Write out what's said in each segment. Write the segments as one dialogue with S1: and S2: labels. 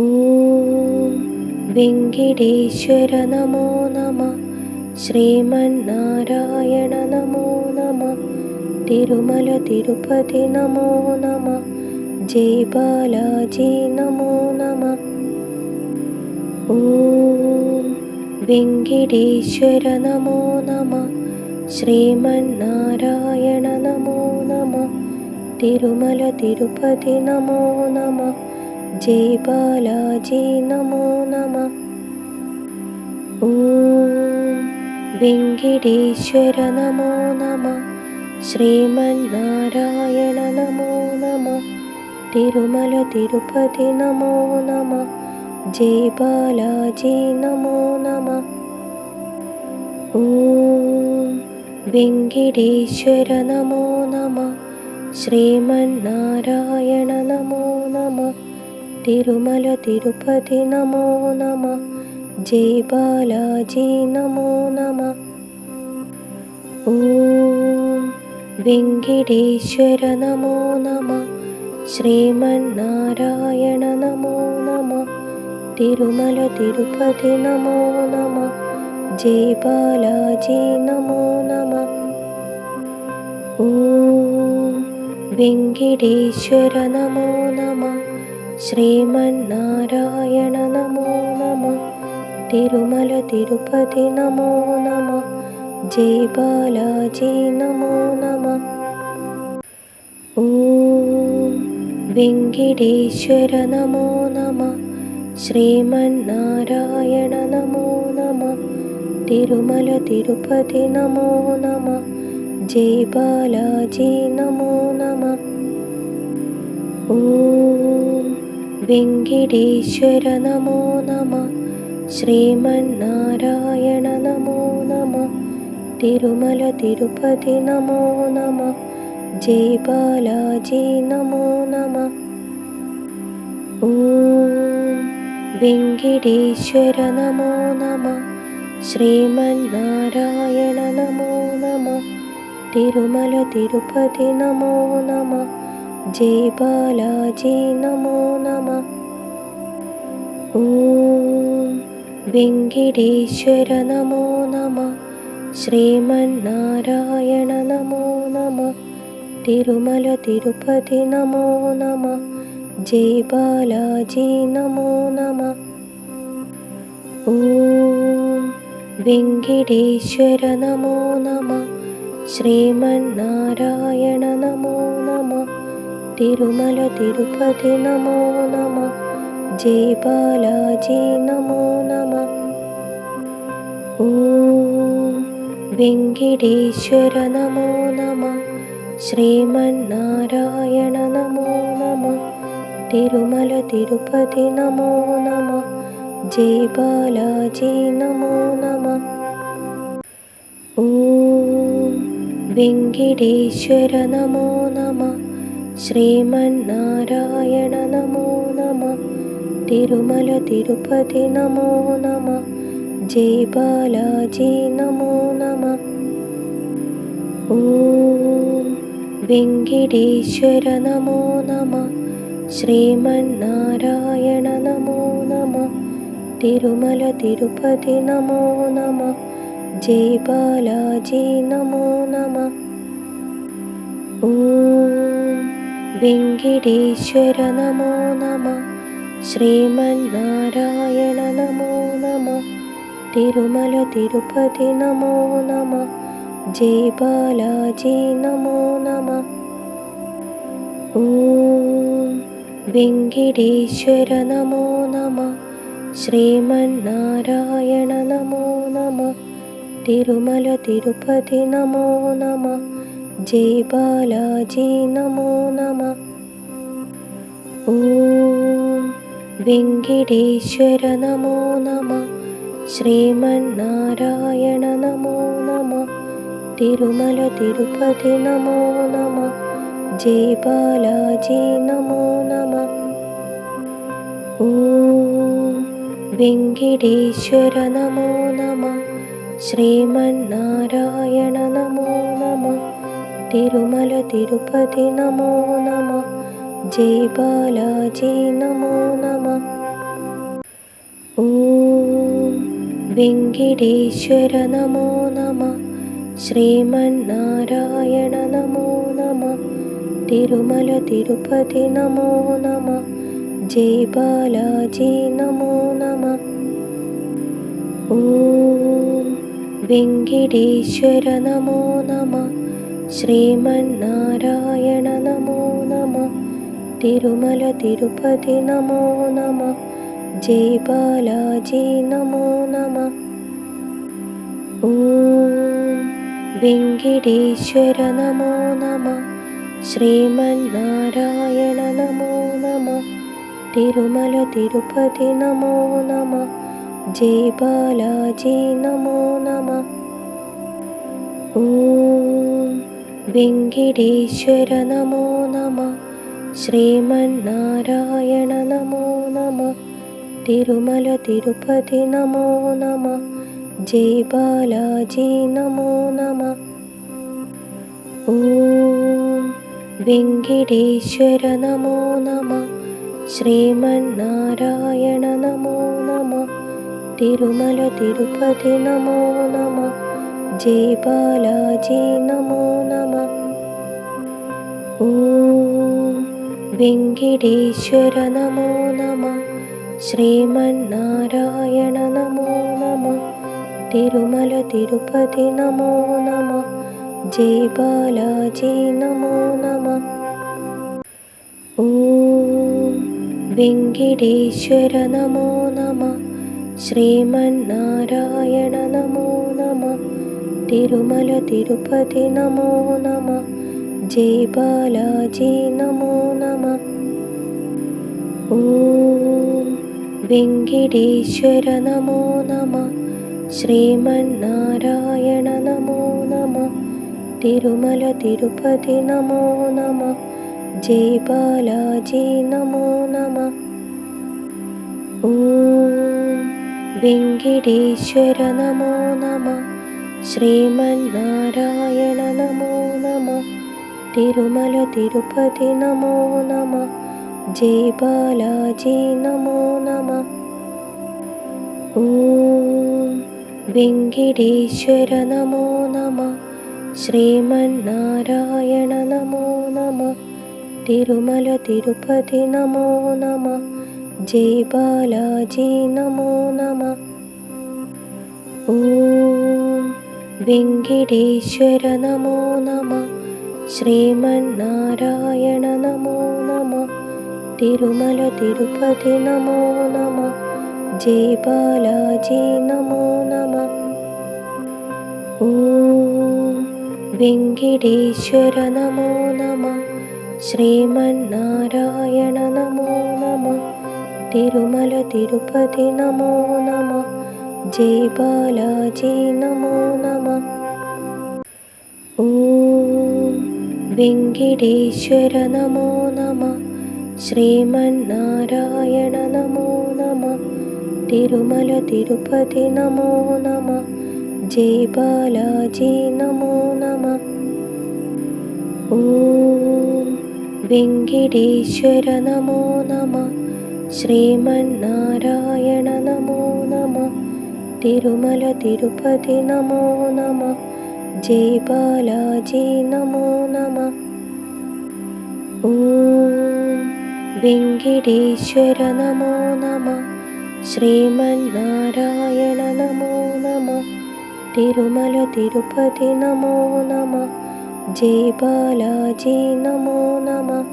S1: ॐ वेङ्कटेश्वर नमो नमः श्रीमन्नारायण नमो नमः तिरुमलतिरुपति नमो नमः जयबालाजी नमो नमः ॐ वेङ्कटेश्वर नमो नमः श्रीमन्नारायण नमो नमः तिरुमलतिरुपति नमो नमः जयबालाजी नमो। नमः ॐ वेङ्कटेश्वर नमो नमः। श्रीमन्नारायण नमो नमः। तिरुमलतिरुपति नमो नमः। जयबालाजी नमो नमः। ॐ वेङ्कटेश्वर नमो नमः। श्रीमन्नारायण नमो नमः तिरुमलतिरुपति नमो नमः जयबालाजी नमो नमः ॐ वेङ्कटेश्वर नमो नमः श्रीमन्नारायण नमो नमः तिरुमलतिरुपति नमो नमः जयबालाजी नमो नमः ॐ वेङ्कटेश्वर नमो नमः श्रीमन्नारायण नमो नमः तिरुमलतिरुपति नमो नमः जयबालाजी नमो नमः ॐ वेङ्कटेश्वर नमो नमः श्रीमन्नारायण नमो नमः तिरुमलतिरुपति नमो नमः जयबालाजी नमो नमः। ॐ वेङ्कटेश्वर नमो नमः। श्रीमन्नारायण नमो नमः तिरुमलतिरुपति नमो। नमः जयबालाजी नमो नमः। ॐ वेङ्कटेश्वर नमो नमः। श्रीमन्नारायण नमो नमः। तिरुमलतिरुपति नमो नमः जयबालाजी नमो। नमः ॐ वेङ्कटेश्वर नमो। नमः श्रीमन्नारायण नमो। नमः तिरुमलतिरुपति नमो नमः। जयबालाजी नमो नमः। ॐ वेङ्कटेश्वर नमो। नमः श्रीमन्नारायण नमो नमः तिरुमलतिरुपति नमो नमः। जयबालाजी नमो नमः। ॐ वेङ्कटेश्वर नमो नमः। श्रीमन्नारायण नमो नमः। तिरुमलतिरुपति नमो नमः। जयबालाजी नमो नमः। ॐ वेङ्कटेश्वर नमो नमः श्रीमन्नारायण नमो नमः। तिरुमलतिरुपति नमो नमः। जयबालाजी नमो नमः। ॐ वेङ्कटेश्वर नमो नमः। श्रीमन्नारायण नमो नमः। तिरुमलतिरुपति नमो नमः। जयबालाजी नमो नमः। ॐ वेङ्कटेश्वर नमो नमः श्रीमन्नारायण नमो नमः तिरुमलतिरुपति नमो नमः जयबालाजी नमो नमः ॐ वेङ्कटेश्वर नमो नमः श्रीमन्नारायण नमो नमः तिरुमलतिरुपति नमो नमः जयबालाजी नमो नमः। ॐ वेङ्कटेश्वर नमो नमः। श्रीमन्नारायण नमो नमः। तिरुमलतिरुपति नमो नमः। जयबालाजी नमो नमः। ॐ वेङ्कटेश्वर नमो नमः। श्रीमन्नारायण नमो नमः तिरुमल तिरुपति नमो। नमः जेबालाजी नमो नमः। ॐ वेङ्कटेश्वर नमो नमः। श्रीमन्नारायण नमो नमः। तिरुमल तिरुपति नमो। नमः बालाजी नमो नमः। वेङ्कटेश्वर नमो नमः। श्रीमन्नारायण नमो नमः। तिरुमलतिरुपति नमो नमः। जयबालाजी नमो नमः। ॐ वेङ्कटेश्वर नमो नमः। श्रीमन्नारायण नमो नमः। तिरुमलतिरुपति नमो नमः। जयबालाजी नमो नमः। ॐ वेङ्कटेश्वर नमो नमः श्रीमन्नारायण नमो नमः तिरुमलतिरुपति नमो नमः जयबालाजी नमो नमः ॐ वेङ्कटेश्वर नमो नमः श्रीमन्नारायण नमो नमः तिरुमलतिरुपति नमो नमः जयबालाजी नमो नमः ॐ वेङ्कटेश्वर नमो नमः श्रीमन्नारायण नमो नमः तिरुमलतिरुपति नमो नमः जयबालाजी नमो नमः ॐ वेङ्कटेश्वर नमो नमः श्रीमन्नारायण नमो नमः तिरुमलतिरुपति नमो नमः जयबालाजी नमो नमः ॐ वेङ्कटेश्वर नमो नमः श्रीमन्नारायण नमो नमः तिरुमलतिरुपति नमो नमः जयबालाजी नमो नमः ॐ वेङ्कटेश्वर नमो नमः श्रीमन्नारायण नमो नमः। तिरुमलतिरुपति नमो नमः। जयबालाजी नमो नमः। ॐ वेङ्कटेश्वर नमो नमः। श्रीमन्नारायण नमो नमः। तिरुमलतिरुपति नमो नमः। जयबालाजी नमो नमः। ॐ वेङ्कटेश्वर नमो नमः श्रीमन्नारायण नमो नमः तिरुमलतिरुपति नमो नमः जयबालाजी नमो नमः ॐ वेङ्कटेश्वर नमो नमः श्रीमन्नारायण नमो नमः तिरुमलतिरुपति नमो नमः जयबालाजी नमो नमः ॐ वेङ्कटेश्वर नमो नमः श्रीमन्नारायण नमो नमः तिरुमलतिरुपति नमो नमः जयबालाजी नमो नमः ॐ वेङ्कटेश्वर नमो नमः श्रीमन्नारायण नमो नमः तिरुमलतिरुपति नमो नमः जयबालाजी नमो नमः ॐ वेङ्कटेश्वर नमो नमः श्रीमन्नारायण नमो नमः तिरुमलतिरुपति नमो नमः जयबालाजी नमो नमः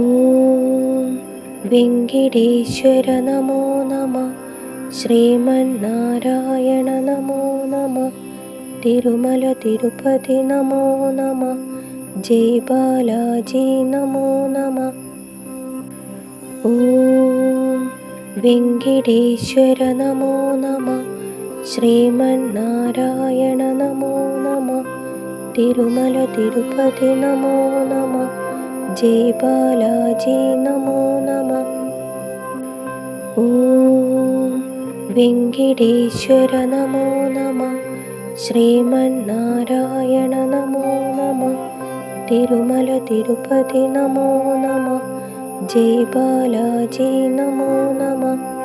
S1: ॐ वेङ्कटेश्वर नमो नमः श्रीमन्नारायण नमो नमः तिरुमलतिरुपति नमो नमः जयबालाजी नमो नमः। ॐ वेङ्कटेश्वर नमो नमः श्रीमन्नारायण नमो नमः तिरुमलतिरुपति नमो नमः जयबालाजी नमो नमः वेङ्कटेश्वर नमो। नमः श्रीमन्नारायण नमो नमः। तिरुमलतिरुपति नमो नमः। जयबालाजी नमो नमः